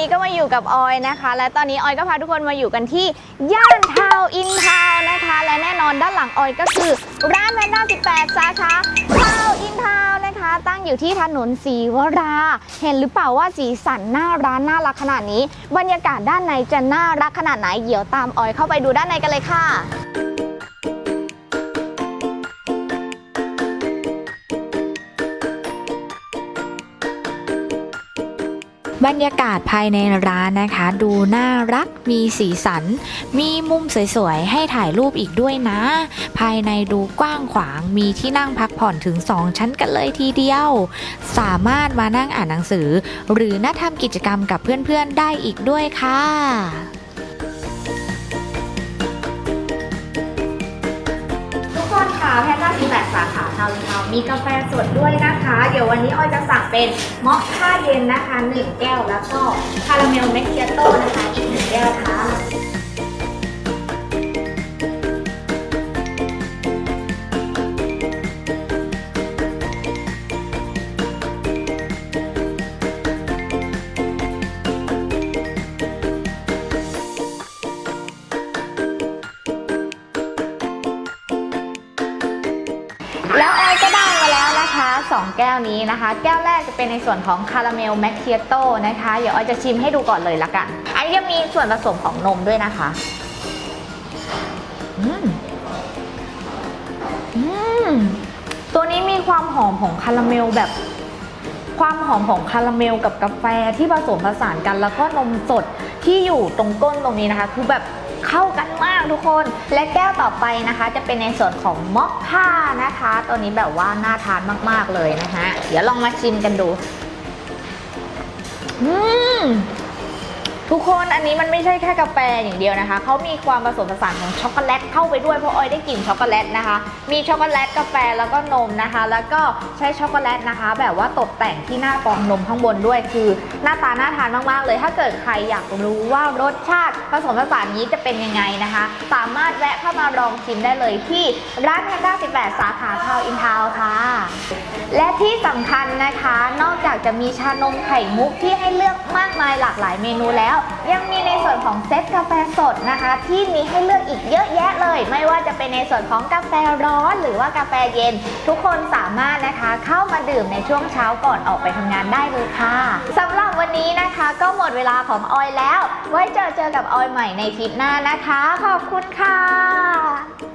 นี้ก็มาอยู่กับออยนะคะ และตอนนี้ออยก็พาทุกคนมาอยู่กันที่ย่านทาวอินทาวนะคะ และแน่นอนด้านหลังออยก็คือร้านแพนด้า18 สาขาทาวอินทาวน์นะคะ ตั้งอยู่ที่ถนนศรีวรา เห็นหรือเปล่าว่าสีสันหน้าร้านน่ารักขนาดนี้ บรรยากาศด้านในจะน่ารักขนาดไหนเดี๋ยวตามออยเข้าไปดูด้านในกันเลยค่ะ บรรยากาศภายในร้านนะคะ ดูน่ารักมีสีสัน มีมุมสวยๆ ให้ถ่ายรูปอีกด้วยนะ ภายในดูกว้างขวางมีที่นั่งพักผ่อนถึง 2 ชั้นกันเลยทีเดียว สามารถมานั่งอ่านหนังสือ หรือนัดทำกิจกรรมกับเพื่อนๆได้อีกด้วยค่ะ สาขาทาวน์ทาวมีกาแฟสดด้วยนะคะ เดี๋ยววันนี้อ้อยจะสั่งเป็นมอคค่าเย็นนะคะ1แก้วแล้วก็คาราเมลแมคเคียโต้นะคะอีกหนึ่งแก้วค่ะ แล้วออยก็ได้มาแล้วนะคะ 2 แก้วนี้นะคะ แก้วแรกจะเป็นในส่วนของคาราเมลแมคเคียโต้นะคะ เดี๋ยวออยจะชิมให้ดูก่อนเลยละกัน อันนี้จะมีส่วนผสมของนมด้วยนะคะ อืมอืมตัวนี้มีความหอมของคาราเมลแบบ ความหอมของคาราเมลกับกาแฟที่ผสมผสานกัน แล้วก็นมสดที่อยู่ตรงก้นตรงนี้นะคะ คือแบบ เข้ากันมากทุกคน และแก้วต่อไปนะคะ จะเป็นในส่วนของม็อกค่านะคะ ตัวนี้แบบว่าน่าทานมากๆเลยนะคะเดี๋ยวลองมาชิมกันดู อืม ทุกคนอันนี้มันไม่ใช่แค่กาแฟอย่างเดียวนะคะ เขามีความผสมผสานของช็อกโกแลตเข้าไปด้วยเพราะออยได้กลิ่นช็อกโกแลตนะคะ มีช็อกโกแลตกาแฟแล้วก็นมนะคะ แล้วก็ใช้ช็อกโกแลตนะคะ แบบว่าตกแต่งที่หน้าฟองนมข้างบนด้วย คือหน้าตาน่าทานมากๆเลย ถ้าเกิดใครอยากรู้ว่ารสชาติผสมผสานนี้จะเป็นยังไงนะคะ สามารถแวะเข้ามาลองชิมได้เลยที่ร้านแพนด้า18 สาขาทาวอินทาวค่ะ และที่สำคัญนะคะ นอกจากจะมีชานมไข่มุกที่ให้เลือกมากมายหลากหลายเมนูแล้วยังมีในส่วนของเซตกาแฟสดนะคะ ที่มีให้เลือกอีกเยอะแยะเลย ไม่ว่าจะเป็นในส่วนของกาแฟร้อน หรือว่ากาแฟเย็น ทุกคนสามารถนะคะเข้ามาดื่มในช่วงเช้าก่อนออกไปทำงานได้เลยค่ะสำหรับวันนี้นะคะก็หมดเวลาของออยแล้ว ไว้เจอเจอกับออยใหม่ในทริปหน้านะคะ ขอบคุณค่ะ